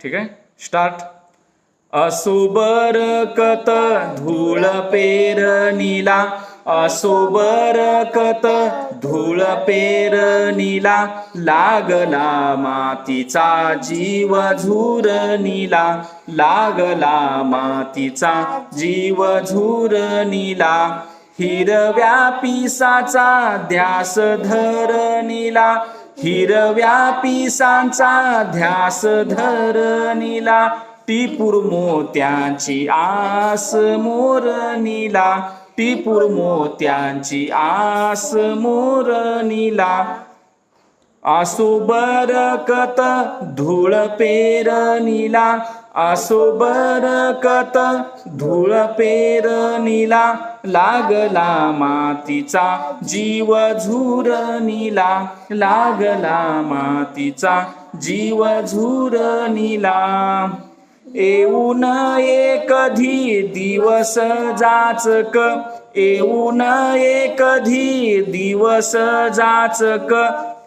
ठीक आहे? स्टार्ट असोबर कत धूळ पेरणीला असोबर कत धूळ पेरणीला लागला मातीचा जीव झुरणीला लागला मातीचा जीव झुरणीला हिरव्या पिसाचा ध्यास धरणीला हिरव्या पिसांचा ध्यास धरणीला टिपूर मोत्यांची आस मोरणीला टिपूर मोत्यांची आस मोरणीला. आसो बरकत धूळ पेरणीला. आसो बरकत धूळ पेरणीला. लागला मातीचा जीव झुरणीला. लागला मातीचा जीव झुरणीला. येऊन कधी दिवस जाचक. येऊ येऊन कधी दिवस जाचक.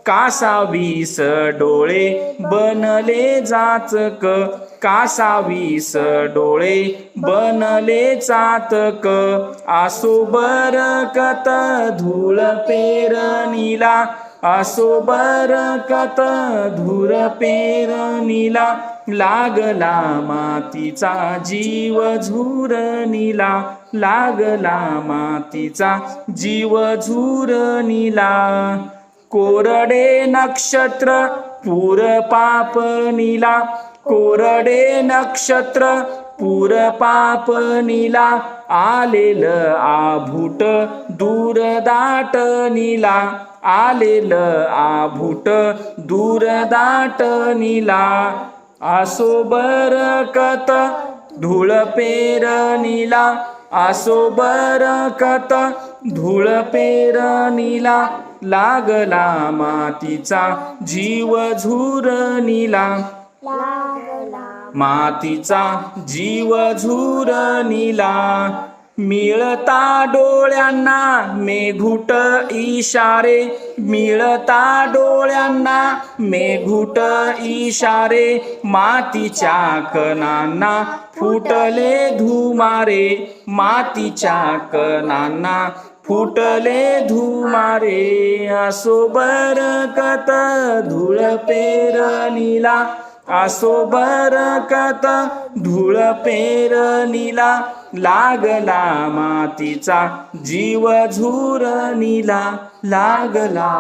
कासावीस डोळे बनले जाचक कासावीस डोळे बनले चातक आसोबर बरकत धूळ पेरणीला. असो बरकत धूर पेरणीला. लागला मातीचा जीव झुरणीला. लागला मातीचा जीव झुरणीला. कोरडे नक्षत्र पूर पापनीला कोरडे नक्षत्र पूर पापनीला आलेलं आभूट दूर दाटनीला आलेलं आभूट दूर दाटनीला आसो बरकत धूळ पेरणीला आसो बरकत धूळ पेरणीला लागला मातीचा जीव झुरणीला मातीचा जीव झुरणीला मिळता डोळ्यांना मेघुट इशारे. मिळता डोळ्यांना मेघुट इशारे. मातीच्या कणांना फुटले धुमारे. मातीच्या कणांना फुटले धुमारे असो बरकत धूळ पेरणीला. असो बरकत धूळ पेरणीला. लागला मातीचा जीव झुरणीला लागला